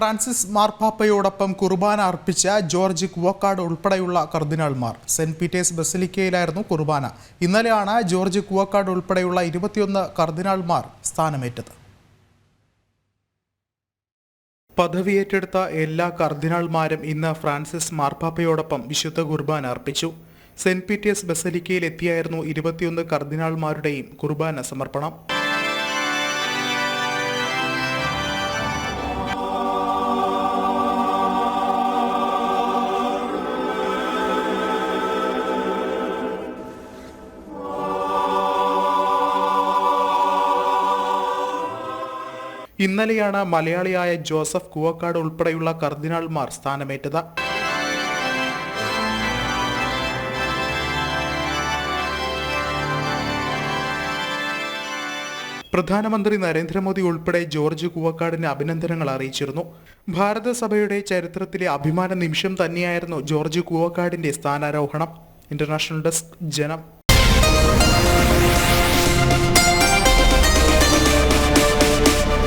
Francis മാർപ്പാപ്പയോടൊപ്പം കുർബാന അർപ്പിച്ച George Kuvakkad ഉൾപ്പെടെയുള്ള കർദിനാൾമാർ. സെന്റ് പീറ്റേഴ്സ് ബസിലിക്കയിലായിരുന്നു കുർബാന. ഇന്നലെയാണ് ജോർജ് കുവക്കാട് ഉൾപ്പെടെയുള്ള ഇരുപത്തിയൊന്ന് കർദിനാൾമാർ സ്ഥാനമേറ്റത്. പദവിയേറ്റെടുത്ത എല്ലാ കർദിനാൾമാരും ഇന്ന് ഫ്രാൻസിസ് മാർപ്പാപ്പയോടൊപ്പം വിശുദ്ധ കുർബാന അർപ്പിച്ചു. സെന്റ് പീറ്റേഴ്സ് ബസലിക്കയിൽ എത്തിയായിരുന്നു ഇരുപത്തിയൊന്ന് കർദിനാൾമാരുടെയും കുർബാന സമർപ്പണം. ഇന്നലെയാണ് മലയാളിയായ ജോസഫ് കുവക്കാട് ഉൾപ്പെടെയുള്ള കർദിനാൾമാർ സ്ഥാനമേറ്റത്. പ്രധാനമന്ത്രി നരേന്ദ്രമോദി ഉൾപ്പെടെ ജോർജ് കുവക്കാടിന് അഭിനന്ദനങ്ങൾ അറിയിച്ചിരുന്നു. ഭാരതസഭയുടെ ചരിത്രത്തിലെ അഭിമാന നിമിഷം തന്നെയായിരുന്നു ജോർജ് കുവക്കാടിന്റെ സ്ഥാനാരോഹണം. ഇന്റർനാഷണൽ ഡെസ്ക് ജനം